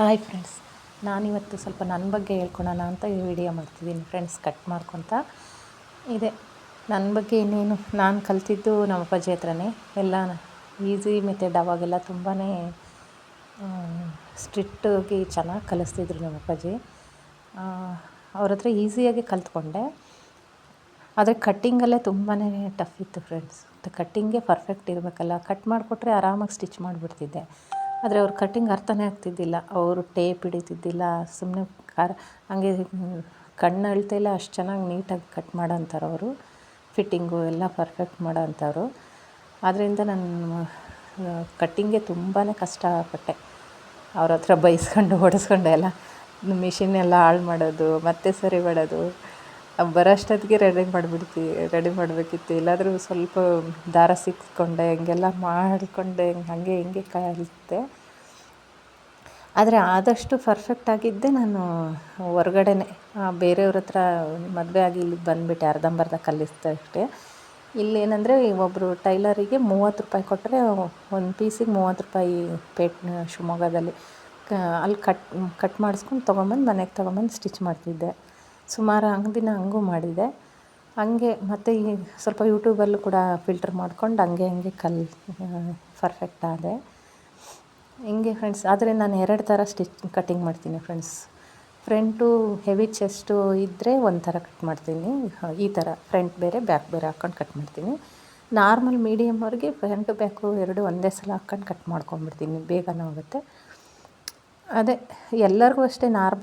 Hi friends ನಾನಿವತ್ತು ಸ್ವಲ್ಪ ನನ್ನ ಬಗ್ಗೆ ಹೇಳ್ಕೊಳೋಣ ಅಂತ ಈ ವಿಡಿಯೋ ಮಾಡ್ತಿದ್ದೀನಿ. ಫ್ರೆಂಡ್ಸ್ ಕಟ್ ಮಾಡ್ಕೊತ. ಇದೆ. ನನ್ನ ಬಗ್ಗೆ ಇನ್ನೇನು? ನಾನು ಕಲ್ತಿದ್ದು ನಮ್ಮ ಅಪ್ಪಾಜಿ ಹತ್ರನೇ. ಎಲ್ಲ ಈಸಿ ಮೆಥಡ್ ಅವಾಗೆಲ್ಲ ತುಂಬಾ ಸ್ಟ್ರಿಕ್ಟಾಗಿ ಚೆನ್ನಾಗಿ ಕಲಿಸ್ತಿದ್ರು ನಮ್ಮ ಅಪ್ಪಾಜಿ. ಅವ್ರ ಹತ್ರ ಈಸಿಯಾಗಿ ಕಲ್ತ್ಕೊಂಡೆ. ಆದರೆ ಕಟ್ಟಿಂಗಲ್ಲೇ ತುಂಬಾ ಟಫ್ ಇತ್ತು ಫ್ರೆಂಡ್ಸ್ ಕಟ್ಟಿಂಗೇ ಪರ್ಫೆಕ್ಟ್ ಇರಬೇಕಲ್ಲ. ಕಟ್ ಮಾಡಿಕೊಟ್ರೆ ಆರಾಮಾಗಿ ಸ್ಟಿಚ್ ಮಾಡಿಬಿಡ್ತಿದ್ದೆ. ಆದರೆ ಅವ್ರ ಕಟ್ಟಿಂಗ್ ಅರ್ಥನೇ ಆಗ್ತಿದ್ದಿಲ್ಲ. ಅವರು ಟೇಪ್ ಹಿಡಿತಿದ್ದಿಲ್ಲ ಸುಮ್ಮನೆ ಖಾರ ಹಂಗೆ ಕಣ್ಣು ಅಳ್ತಾ ಇಲ್ಲ, ಅಷ್ಟು ಚೆನ್ನಾಗಿ ನೀಟಾಗಿ ಕಟ್ ಮಾಡೋಂಥವ್ರು ಅವರು. ಫಿಟ್ಟಿಂಗು ಎಲ್ಲ ಪರ್ಫೆಕ್ಟ್ ಮಾಡೋ ಅಂಥವ್ರು ಆದ್ದರಿಂದ ನಾನು ಕಟ್ಟಿಂಗೆ ತುಂಬಾ ಕಷ್ಟಪಟ್ಟೆ. ಅವ್ರ ಹತ್ರ ಬೈಸ್ಕೊಂಡು ಹೊಡೆಸ್ಕೊಂಡು ಎಲ್ಲ ಮಿಷಿನ್ ಎಲ್ಲ ಹಾಳು ಮಾಡೋದು, ಮತ್ತೆ ಸರಿ ಮಾಡೋದು. ಬರೋ ಅಷ್ಟೊತ್ತಿಗೆ ರೆಡಿ ಮಾಡಿಬಿಡ್ತಿ ರೆಡಿ ಮಾಡಬೇಕಿತ್ತು. ಇಲ್ಲಾದರೂ ಸ್ವಲ್ಪ ದಾರ ಸಿಕ್ಕಿಕೊಂಡೆ ಹಿಂಗೆಲ್ಲ ಮಾಡಿಕೊಂಡೆ, ಹಾಗೆ ಹಿಂಗೆ ಕಲಿತೆ. ಆದರೆ ಆದಷ್ಟು ಪರ್ಫೆಕ್ಟ್ ಆಗಿದ್ದೆ ನಾನು ಹೊರಗಡೆನೆ. ಬೇರೆಯವ್ರ ಹತ್ರ ಮದುವೆ ಆಗಿ ಇಲ್ಲಿಗೆ ಬಂದುಬಿಟ್ಟೆ, ಅರ್ಧಂಬರ್ಧ ಕಲಿಸ್ತಷ್ಟೇ ಇಲ್ಲೇನಂದರೆ ಒಬ್ಬರು ಟೈಲರಿಗೆ ಮೂವತ್ತು ರೂಪಾಯಿ ಕೊಟ್ಟರೆ ಒಂದು ಪೀಸಿಗೆ ಮೂವತ್ತು ರೂಪಾಯಿ ಪೇಟ್, ಶಿವಮೊಗ್ಗದಲ್ಲಿ. ಅಲ್ಲಿ ಕಟ್ ಕಟ್ ಮಾಡಿಸ್ಕೊಂಡು ತೊಗೊಂಬಂದು ಮನೆಗೆ ತೊಗೊಂಬಂದು ಸ್ಟಿಚ್ ಮಾಡ್ತಿದ್ದೆ. ಸುಮಾರು ಹಂಗೆ ದಿನ ಹಂಗೂ ಮಾಡಿದೆ. ಹಂಗೆ ಮತ್ತು ಈ ಸ್ವಲ್ಪ ಯೂಟ್ಯೂಬಲ್ಲೂ ಕೂಡ ಫಿಲ್ಟರ್ ಮಾಡ್ಕೊಂಡು ಹಂಗೆ ಹಂಗೆ ಕಲ್ ಪರ್ಫೆಕ್ಟ್ ಆದೆ. ಹಿಂಗೆ ಫ್ರೆಂಡ್ಸ್ ಆದರೆ ನಾನು ಎರಡು ಥರ ಸ್ಟಿಚ್ ಕಟ್ಟಿಂಗ್ ಮಾಡ್ತೀನಿ ಫ್ರೆಂಡ್ಸ್ ಫ್ರಂಟು ಹೆವಿ ಚೆಸ್ಟು ಇದ್ದರೆ ಒಂಥರ ಥರ ಕಟ್ ಮಾಡ್ತೀನಿ. ಈ ಥರ ಫ್ರಂಟ್ ಬೇರೆ ಬ್ಯಾಕ್ ಬೇರೆ ಹಾಕ್ಕೊಂಡು ಕಟ್ ಮಾಡ್ತೀನಿ. ನಾರ್ಮಲ್ ಮೀಡಿಯಮ್ ಅವ್ರಿಗೆ ಫ್ರಂಟು ಬ್ಯಾಕು ಎರಡು ಒಂದೇ ಸಲ ಹಾಕ್ಕೊಂಡು ಕಟ್ ಮಾಡ್ಕೊಂಬಿಡ್ತೀನಿ ಬೇಗನೂ ಆಗುತ್ತೆ. ಅದೇ, ಎಲ್ಲರಿಗೂ ಅಷ್ಟೇ ನಾರ್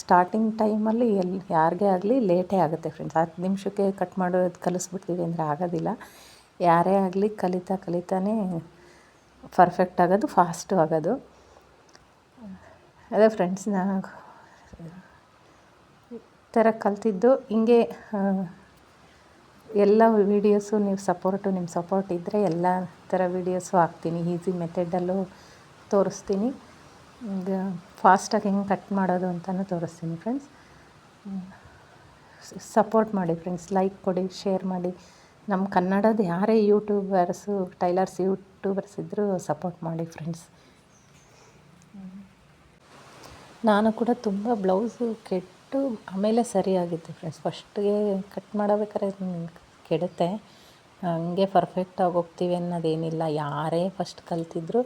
ಸ್ಟಾರ್ಟಿಂಗ್ ಟೈಮಲ್ಲಿ ಎಲ್ಲಿ ಯಾರಿಗೇ ಆಗಲಿ ಲೇಟೇ ಆಗುತ್ತೆ ಫ್ರೆಂಡ್ಸ್ ಹತ್ತು ನಿಮಿಷಕ್ಕೆ ಕಟ್ ಮಾಡೋದು ಕಲಿಸ್ಬಿಡ್ತೀವಿ ಅಂದರೆ ಆಗೋದಿಲ್ಲ. ಯಾರೇ ಆಗಲಿ ಕಲಿತಾ ಕಲಿತಾನೇ ಪರ್ಫೆಕ್ಟ್ ಆಗೋದು ಫಾಸ್ಟು ಆಗೋದು. ಅದೇ ಫ್ರೆಂಡ್ಸ್ ನಾ ಥರ ಕಲ್ತಿದ್ದು. ಹಿಂಗೆ ಎಲ್ಲ ವೀಡಿಯೋಸು ನೀವು ಸಪೋರ್ಟು ನಿಮ್ಮ ಸಪೋರ್ಟ್ ಇದ್ದರೆ ಎಲ್ಲ ಥರ ವೀಡಿಯೋಸು ಹಾಕ್ತೀನಿ. ಈಸಿ ಮೆಥಡಲ್ಲೂ ತೋರಿಸ್ತೀನಿ. ಫಾಸ್ಟಾಗಿ ಹೆಂಗೆ ಕಟ್ ಮಾಡೋದು ಅಂತಲೂ ತೋರಿಸ್ತೀನಿ ಫ್ರೆಂಡ್ಸ್ ಸಪೋರ್ಟ್ ಮಾಡಿ ಫ್ರೆಂಡ್ಸ್ ಲೈಕ್ ಕೊಡಿ ಶೇರ್ ಮಾಡಿ. ನಮ್ಮ ಕನ್ನಡದ ಯಾರೇ ಯೂಟ್ಯೂಬರ್ಸು ಟೈಲರ್ಸ್ ಯೂಟ್ಯೂಬರ್ಸ್ ಇದ್ದರೂ ಸಪೋರ್ಟ್ ಮಾಡಿ ಫ್ರೆಂಡ್ಸ್ ನಾನು ಕೂಡ ತುಂಬ ಬ್ಲೌಸು ಕೆಟ್ಟು ಆಮೇಲೆ ಸರಿಯಾಗಿತ್ತು ಫ್ರೆಂಡ್ಸ್ ಫಸ್ಟ್ಗೆ ಕಟ್ ಮಾಡಬೇಕಾದ್ರೆ ಕೆಡುತ್ತೆ. ಹಂಗೆ ಪರ್ಫೆಕ್ಟಾಗಿ ಹೋಗ್ತೀವಿ ಅನ್ನೋದೇನಿಲ್ಲ. ಯಾರೇ ಫಸ್ಟ್ ಕಲ್ತಿದ್ರು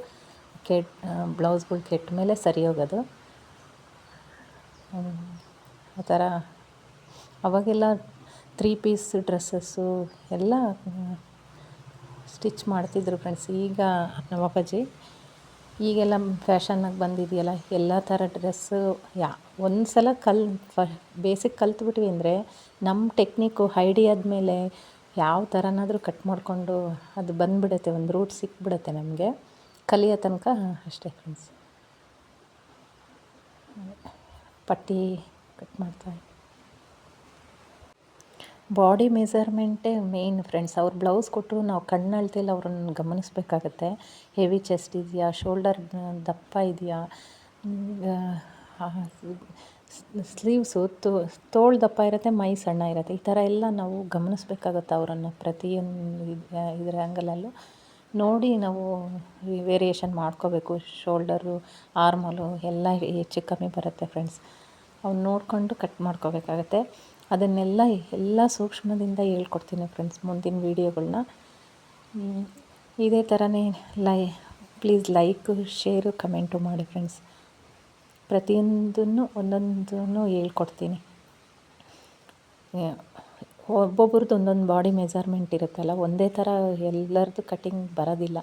ಕೆಟ್ ಬ್ಲೌಸ್ಗಳು ಕೆಟ್ಟ ಮೇಲೆ ಸರಿ ಹೋಗೋದು. ಆ ಥರ. ಅವಾಗೆಲ್ಲ ತ್ರೀ ಪೀಸ್ ಡ್ರೆಸ್ಸಸ್ಸು ಎಲ್ಲ ಸ್ಟಿಚ್ ಮಾಡ್ತಿದ್ರು ಫ್ರೆಂಡ್ಸ್. ಈಗ ನಮ್ಮ ಅಪ್ಪಾಜಿ, ಈಗೆಲ್ಲ ಫ್ಯಾಷನ್ನಾಗಿ ಬಂದಿದೆಯಲ್ಲ, ಎಲ್ಲ ಥರ ಡ್ರೆಸ್ಸು, ಯಾ ಒಂದು ಸಲ ಕಲ್, ಫ, ಬೇಸಿಕ್ ಕಲ್ತ್ಬಿಟ್ವಿ ಅಂದರೆ ನಮ್ಮ ಟೆಕ್ನಿಕ್ಕು ಆದಮೇಲೆ ಯಾವ ಥರನಾದರೂ ಕಟ್ ಮಾಡಿಕೊಂಡು ಅದು ಬಂದುಬಿಡುತ್ತೆ, ಒಂದು ರೂಟ್ ಸಿಕ್ಬಿಡುತ್ತೆ ನಮಗೆ. ಕಲಿಯೋ ತನಕ ಅಷ್ಟೇ ಫ್ರೆಂಡ್ಸ್ ಪಟ್ಟಿ ಕಟ್ ಮಾಡ್ತಾ ಬಾಡಿ ಮೆಸರ್ಮೆಂಟೇ ಮೇನ್ ಫ್ರೆಂಡ್ಸ್ ಅವ್ರು ಬ್ಲೌಸ್ ಕೊಟ್ಟರು ನಾವು ಕಣ್ಣು ಅಳ್ತಿಲ್ಲ ಅವ್ರನ್ನ ಗಮನಿಸಬೇಕಾಗತ್ತೆ. ಹೆವಿ ಚೆಸ್ಟ್ ಇದೆಯಾ? ಶೋಲ್ಡರ್ ದಪ್ಪ ಇದೆಯಾ? ಸ್ಲೀವ್ಸು ತೋಳು ದಪ್ಪ ಇರುತ್ತೆ, ಮೈ ಸಣ್ಣ ಇರುತ್ತೆ. ಈ ಥರ ಎಲ್ಲ ನಾವು ಗಮನಿಸ್ಬೇಕಾಗತ್ತೆ ಅವರನ್ನು ಪ್ರತಿಯೊಂದು ಇದರ ಆ್ಯಂಗಲಲ್ಲೂ ನೋಡಿ ನಾವು ವೇರಿಯೇಷನ್ ಮಾಡ್ಕೋಬೇಕು. ಶೋಲ್ಡರು ಆರ್ಮೋಲು ಎಲ್ಲ ಹೆಚ್ಚು ಕಮ್ಮಿ ಬರುತ್ತೆ ಫ್ರೆಂಡ್ಸ್ ಅವ್ನು ನೋಡಿಕೊಂಡು ಕಟ್ ಮಾಡ್ಕೋಬೇಕಾಗತ್ತೆ. ಅದನ್ನೆಲ್ಲ ಎಲ್ಲ ಸೂಕ್ಷ್ಮದಿಂದ ಹೇಳ್ಕೊಡ್ತೀನಿ ಫ್ರೆಂಡ್ಸ್ ಮುಂದಿನ ವೀಡಿಯೋಗಳನ್ನ ಇದೇ ಥರನೇ ಲೈ ಪ್ಲೀಸ್ ಲೈಕು ಶೇರು ಕಮೆಂಟು ಮಾಡಿ ಫ್ರೆಂಡ್ಸ್ ಪ್ರತಿಯೊಂದನ್ನು ಒಂದೊಂದನ್ನು ಹೇಳ್ಕೊಡ್ತೀನಿ. ಒಬ್ಬೊಬ್ರದ್ದು ಒಂದೊಂದು ಬಾಡಿ ಮೆಜರ್ಮೆಂಟ್ ಇರುತ್ತಲ್ಲ, ಒಂದೇ ಥರ ಎಲ್ಲರದ್ದು ಕಟ್ಟಿಂಗ್ ಬರೋದಿಲ್ಲ.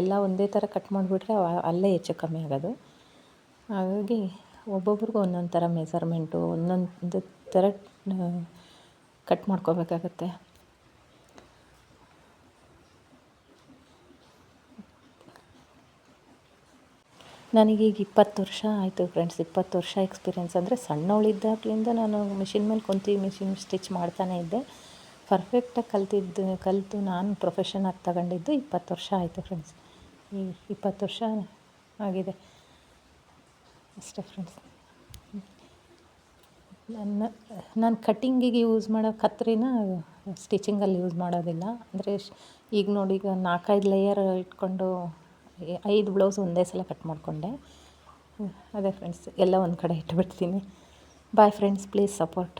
ಎಲ್ಲ ಒಂದೇ ಥರ ಕಟ್ ಮಾಡಿಬಿಟ್ರೆ ಅಲ್ಲೇ ಹೆಚ್ಚು ಕಮ್ಮಿ ಆಗೋದು. ಹಾಗಾಗಿ ಒಬ್ಬೊಬ್ರಿಗೂ ಒಂದೊಂದು ಥರ ಮೆಜರ್ಮೆಂಟು ಒಂದೊಂದು ಥರ ಕಟ್ ಮಾಡ್ಕೋಬೇಕಾಗತ್ತೆ. ನನಗೀಗ ಇಪ್ಪತ್ತು ವರ್ಷ ಆಯಿತು ಫ್ರೆಂಡ್ಸ್ ಇಪ್ಪತ್ತು ವರ್ಷ ಎಕ್ಸ್ಪೀರಿಯೆನ್ಸ್ ಅಂದರೆ ಸಣ್ಣವಳಿದ್ದಾಗಲಿಂದ ನಾನು ಮಿಷಿನ್ ಮೇಲೆ ಕುಂತು ಮಿಷಿನ್ ಸ್ಟಿಚ್ ಮಾಡ್ತಾನೇ ಇದ್ದೆ. ಪರ್ಫೆಕ್ಟಾಗಿ ಕಲ್ತಿದ್ದು, ಕಲಿತು ನಾನು ಪ್ರೊಫೆಷನಾಗಿ ತಗೊಂಡಿದ್ದು ಇಪ್ಪತ್ತು ವರ್ಷ ಆಯಿತು ಫ್ರೆಂಡ್ಸ್ ಈ ಇಪ್ಪತ್ತು ವರ್ಷ ಆಗಿದೆ. ಅಷ್ಟೇ ಫ್ರೆಂಡ್ಸ್ ನನ್ನ, ನಾನು ಕಟ್ಟಿಂಗಿಗೆ ಯೂಸ್ ಮಾಡೋ ಕತ್ರಿನ ಸ್ಟಿಚಿಂಗಲ್ಲಿ ಯೂಸ್ ಮಾಡೋದಿಲ್ಲ. ಅಂದರೆ ಈಗ ನೋಡಿ ಈಗ ನಾಲ್ಕೈದು ಲೇಯರ್ ಇಟ್ಕೊಂಡು ಐದು ಬ್ಲೌಸ್ ಒಂದೇ ಸಲ ಕಟ್ ಮಾಡಿಕೊಂಡೆ. ಅದೇ ಫ್ರೆಂಡ್ಸ್ ಎಲ್ಲ ಒಂದು ಕಡೆ ಇಟ್ಬಿಡ್ತೀನಿ. Bye friends please support